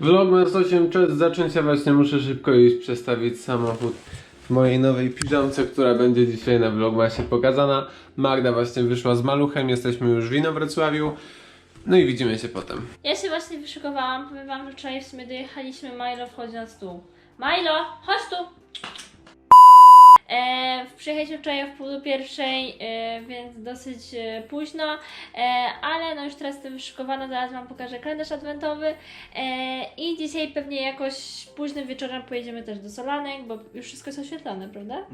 Vlogmas 8, czas zacząć, ja właśnie muszę szybko iść przestawić samochód w mojej nowej piżamce, która będzie dzisiaj na Vlogmasie pokazana. Magda właśnie wyszła z maluchem, jesteśmy już w Inowrocławiu. No i widzimy się potem. Ja się właśnie wyszykowałam. Powiem wam, że wczoraj w sumie dojechaliśmy. Milo wchodzi na stół. Milo, chodź tu! E, przyjechaliśmy wczoraj w pół do pierwszej, e, więc dosyć e, późno, e, ale no już teraz jestem wyszykowana, zaraz Wam pokażę kalendarz adwentowy e, i dzisiaj pewnie jakoś późnym wieczorem pojedziemy też do Solanek, bo już wszystko jest oświetlone, prawda?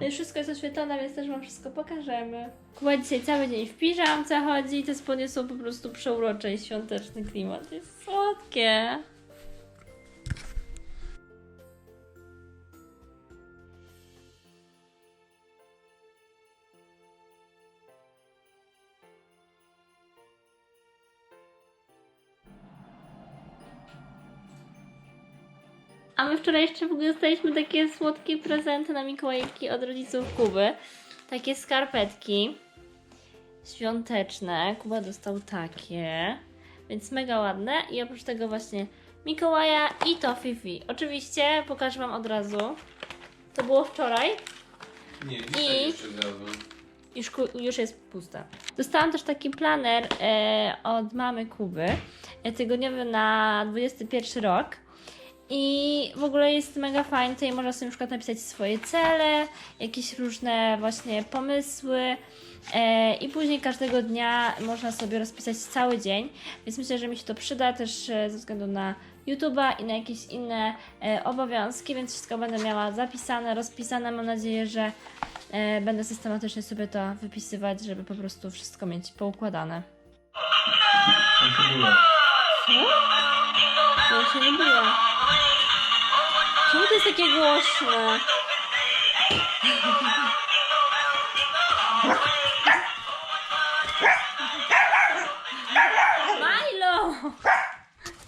No Już wszystko jest oświetlone, więc też Wam wszystko pokażemy. Kuba dzisiaj cały dzień w piżamce chodzi, te spodnie są po prostu przeurocze i świąteczny klimat, jest słodkie. A my wczoraj jeszcze w ogóle dostaliśmy takie słodkie prezenty na Mikołajki od rodziców Kuby. Takie skarpetki świąteczne. Kuba dostał takie, więc mega ładne. I oprócz tego właśnie Mikołaja i to Fifi. Oczywiście pokażę Wam od razu. To było wczoraj. Nie, dzisiaj I- jeszcze. Już, już jest pusta. Dostałam też taki planer e, od mamy Kuby, e, tygodniowy na 21 rok. I w ogóle jest mega fajny, tutaj można sobie na przykład napisać swoje cele, jakieś różne właśnie pomysły e, i później każdego dnia można sobie rozpisać cały dzień, więc myślę, że mi się to przyda też e, ze względu na YouTube'a i na jakieś inne e, obowiązki, więc wszystko będę miała zapisane, rozpisane. Mam nadzieję, że będę systematycznie sobie to wypisywać, żeby po prostu wszystko mieć poukładane. Co? Się nie była. Czemu to jest takie głośne? Milo!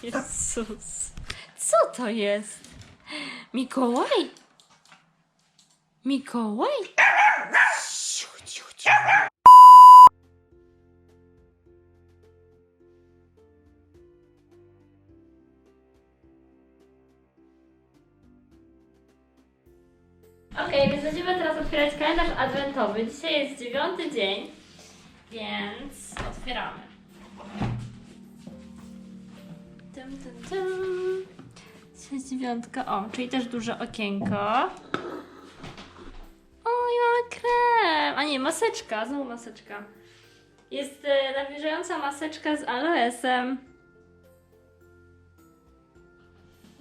Jezus. Co to jest? Mikołaj? Mikołaj? Będziemy teraz otwierać kalendarz adwentowy. Dzisiaj jest dziewiąty dzień, więc otwieramy. Tum. Dzisiaj jest dziewiątka. O, czyli też duże okienko. O, i mamy krem. A nie, maseczka, znowu maseczka. Jest e, nawilżająca maseczka z aloesem.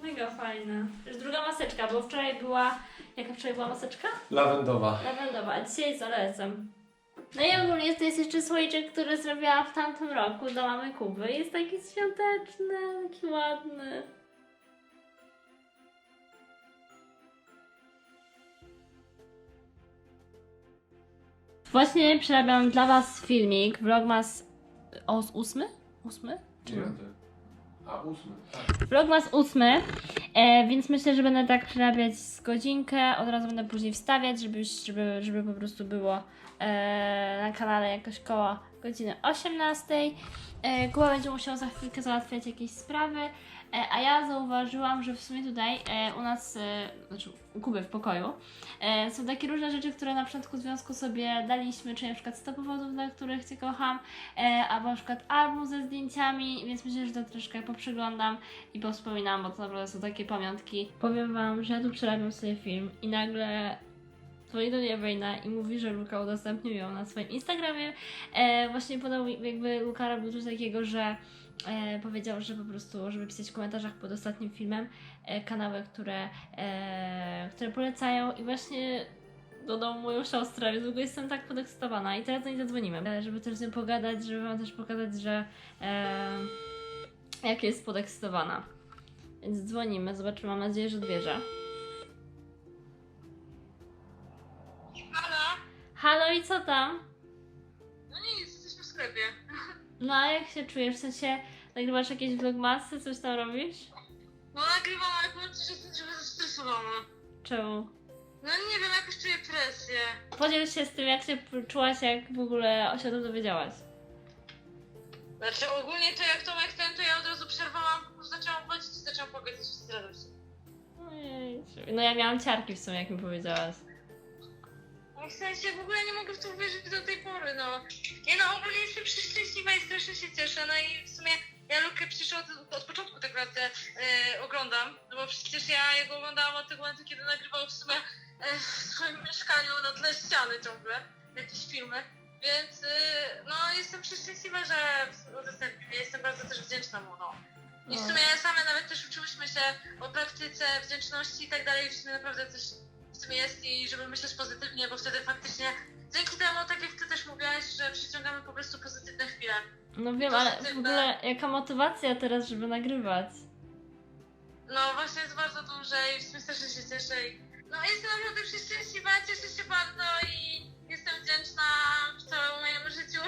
Mega fajna. To jest druga maseczka, bo wczoraj była. Jaka wczoraj była maseczka? Lawendowa. Lawendowa, a dzisiaj z. No i ogólnie to jest jeszcze słoiczek, który zrobiłam w tamtym roku dla mamy Kuby. Jest taki świąteczny, taki ładny. Właśnie przerabiam dla Was filmik, vlogmas o, ósmy? Ósmy? Dziewiąty. A, ósmy. Tak. Vlogmas ósmy, e, więc myślę, że będę tak przerabiać z godzinkę, od razu będę później wstawiać, żeby, żeby, żeby po prostu było e, na kanale jakoś koło godziny 18. E, Kuba będzie musiał za chwilkę załatwiać jakieś sprawy, e, a ja zauważyłam, że w sumie tutaj e, u nas, e, znaczy u Kuby w pokoju, e, są takie różne rzeczy, które na początku związku sobie daliśmy, czyli na przykład 100 powodów, dla których Cię kocham, e, albo na przykład album ze zdjęciami, więc myślę, że to troszkę poprzeglądam i powspominam, bo to naprawdę są takie pamiątki. Powiem Wam, że ja tu przerabiam sobie film i nagle dzwoni do mnie Wejna i mówi, że Luka udostępnił ją na swoim Instagramie. E, właśnie podał, jakby Luka robił coś takiego, że e, powiedział, że po prostu, żeby pisać w komentarzach pod ostatnim filmem e, kanały, które, e, które polecają i właśnie dodał moją siostrę, więc w ogóle jestem tak podekscytowana i teraz do niej zadzwonimy, e, żeby też z nią pogadać, żeby wam też pokazać, że e, jak jest podekscytowana. Więc dzwonimy, zobaczymy, mam nadzieję, że odbierze. Halo? I co tam? No nic, jesteśmy w sklepie. No a jak się czujesz? W sensie nagrywasz jakieś vlogmasy, coś tam robisz? No nagrywam, ale powiem ci, że jestem trochę zestresowana. Czemu? No nie wiem, jakoś czuję presję. Podziel się z tym, jak się czułaś, jak w ogóle się o tym dowiedziałaś. Znaczy ogólnie to jak Tomek ten, to ja od razu przerwałam, po prostu zaczęłam chodzić i zaczęłam płakać z radości. Ojej. No ja miałam ciarki w sumie, jak mi powiedziałaś. No w sensie w ogóle nie mogę w to uwierzyć do tej pory, no. Nie no, ogólnie jestem przeszczęśliwa i strasznie się cieszę, no i w sumie ja Lukę przecież od, od początku tak naprawdę e, oglądam, no bo przecież ja jego oglądałam od tego momentu, kiedy nagrywał w sumie e, w swoim mieszkaniu na tle ściany ciągle, jakieś filmy, więc e, no jestem przeszczęśliwa, że udostępnił, jestem bardzo też wdzięczna mu, no. I w sumie same nawet też uczyłyśmy się o praktyce, wdzięczności i tak dalej, w sumie naprawdę coś tym jest i żeby myśleć pozytywnie, bo wtedy faktycznie dzięki temu, tak jak ty też mówiłaś, że przyciągamy po prostu pozytywne chwile. No wiem, ale w ogóle jaka motywacja teraz, żeby nagrywać? No właśnie jest bardzo duże i w sumie strasznie się cieszę. I... No jestem naprawdę przeszczęśliwa, cieszę się bardzo i jestem wdzięczna w całym moim życiu.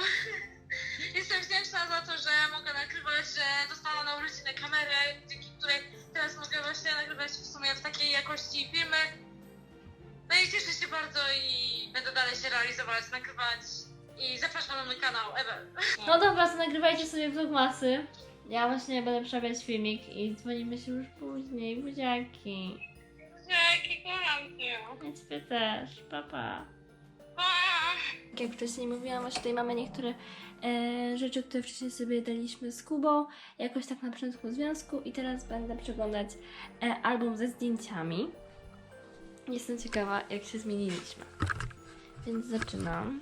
jestem wdzięczna za to, że mogę nagrywać, że dostałam na urodziny kamerę, dzięki której teraz mogę właśnie nagrywać w sumie w takiej jakości filmy. No i cieszę się bardzo i będę dalej się realizować, nagrywać i zapraszam na mój kanał Ewel. No dobra, to nagrywajcie sobie vlogmasy. Ja właśnie będę przerabiać filmik i dzwonimy się już później. Buziaki. Dzięki, kocham cię. Ja ciebie też. Pa, pa. Pa! Tak Jak wcześniej mówiłam, właśnie tutaj mamy niektóre e, rzeczy, które wcześniej sobie daliśmy z Kubą, jakoś tak na początku związku i teraz będę przeglądać e, album ze zdjęciami. Jestem ciekawa, jak się zmieniliśmy. Więc zaczynam.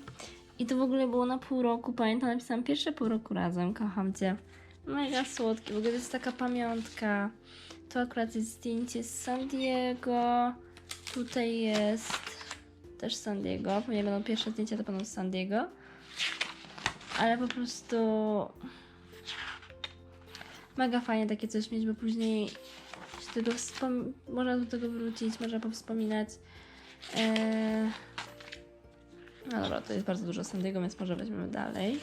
I to w ogóle było na pół roku, pamiętam, napisałam pierwsze pół roku razem, kocham Cię. Mega słodki, w ogóle to jest taka pamiątka. To akurat jest zdjęcie z San Diego. Tutaj jest też San Diego. Pewnie będą pierwsze zdjęcia, to będą z San Diego. Ale po prostu mega fajnie takie coś mieć, bo później wspom- można do tego wrócić, można powspominać. Eee... No dobra, to jest bardzo dużo San Diego, więc może weźmiemy dalej.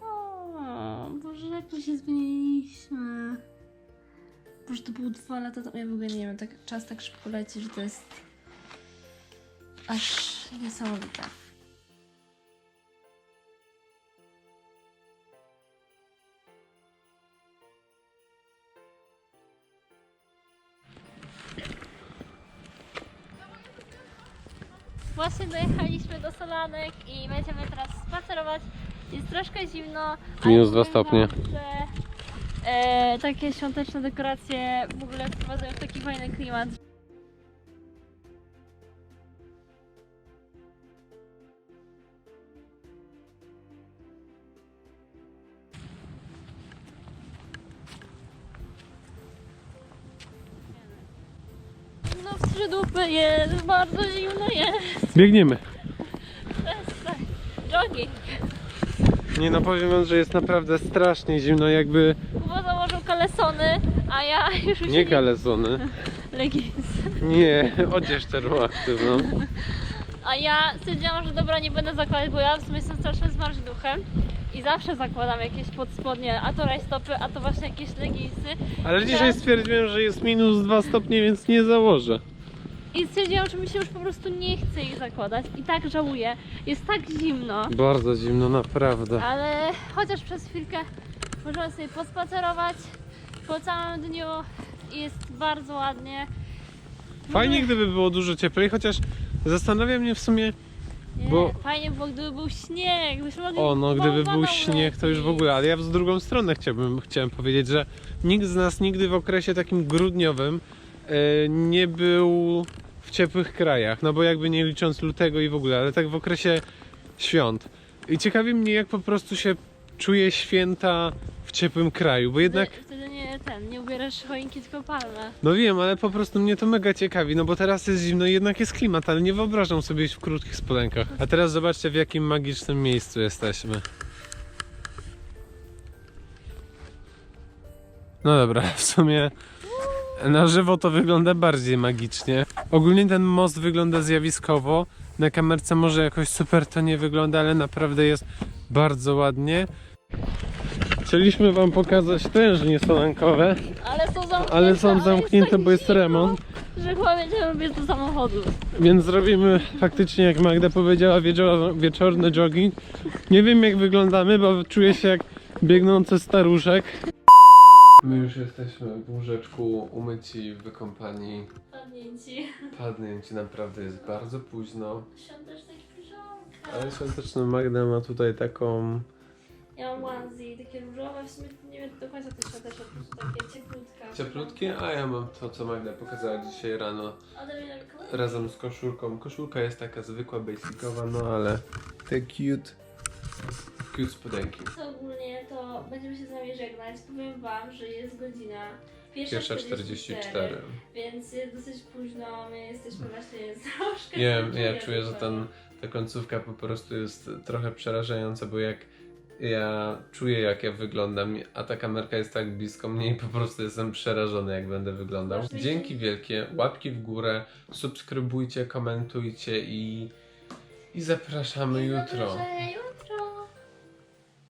O, Boże, jak my się zmieniliśmy. Boże, to było dwa lata temu. Ja w ogóle nie wiem, tak, czas tak szybko leci, że to jest aż niesamowite. Właśnie dojechaliśmy do Solanek i będziemy teraz spacerować. Jest troszkę zimno. ale Minus dwa powiem stopnie. wam, że, E, takie świąteczne dekoracje w ogóle wprowadzają w taki fajny klimat. No w skrzydłupy jest, bardzo zimno jest. Biegniemy. Jogging. Nie no, powiem wam, że jest naprawdę strasznie zimno, jakby Kuba założył kalesony, a ja już nie kalesony. leginsy. Nie, odzież termoaktywną. A ja stwierdziłam, że dobra, nie będę zakładać, bo ja w sumie jestem strasznym zmarzduchem i zawsze zakładam jakieś podspodnie, a to rajstopy, a to właśnie jakieś leginsy. Ale dzisiaj stwierdziłem, że jest minus 2 stopnie, więc nie założę. I stwierdziłam, że mi się już po prostu nie chce ich zakładać i tak żałuję. Jest tak zimno, Bardzo zimno, naprawdę. ale chociaż przez chwilkę możemy sobie pospacerować po całym dniu i jest bardzo ładnie. Fajnie gdyby było dużo cieplej, chociaż zastanawia mnie w sumie, Nie, Bo- Fajnie było, gdyby był śnieg, gdybyśmy mogli o no gdyby był śnieg to już w ogóle, ale ja z drugą stronę chciałbym, chciałem powiedzieć, że nikt z nas nigdy w okresie takim grudniowym nie był w ciepłych krajach, no bo jakby nie licząc lutego i w ogóle, ale tak w okresie świąt. I ciekawi mnie jak po prostu się czuje święta w ciepłym kraju, bo jednak... Wtedy, wtedy nie ten, nie ubierasz choinki, tylko palmę. No wiem, ale po prostu mnie to mega ciekawi, no bo teraz jest zimno i jednak jest klimat, ale nie wyobrażam sobie iść w krótkich spodenkach. A teraz zobaczcie w jakim magicznym miejscu jesteśmy. No dobra, w sumie na żywo to wygląda bardziej magicznie. Ogólnie ten most wygląda zjawiskowo. Na kamerce może jakoś super to nie wygląda, ale naprawdę jest bardzo ładnie. Chcieliśmy wam pokazać tężnie solankowe, Ale są zamknięte, ale są zamknięte, bo jest remont. że chyba będziemy robić do samochodu. Więc zrobimy faktycznie, jak Magda powiedziała, wieczor, wieczorny jogging. Nie wiem jak wyglądamy, bo czuję się jak biegnący staruszek. My już jesteśmy w łóżeczku, umyci, wykąpani, Padnięci. padnięci, naprawdę jest bardzo późno. Świąteczna piżamka. Ale świąteczna Magda ma tutaj taką... Ja mam onesie, takie różowe, w sumie nie wiem do końca to świąteczne, prostu takie cieplutka. Ciepłutkie, a ja mam to, co Magda pokazała dzisiaj rano razem z koszulką. Koszulka jest taka zwykła, basicowa, no ale te cute, cute spodenki. To to będziemy się z wami żegnać. Powiem wam, że jest godzina Pierwsza 1.44, 44. Więc jest dosyć późno, my jesteśmy właśnie troszkę... Nie wiem, ja czuję, że ten, ta końcówka po prostu jest trochę przerażająca, bo jak ja czuję jak ja wyglądam, a ta kamerka jest tak blisko mnie i po prostu jestem przerażony jak będę wyglądał. Dzięki wielkie, łapki w górę, subskrybujcie, komentujcie i, i zapraszamy zobaczenia jutro.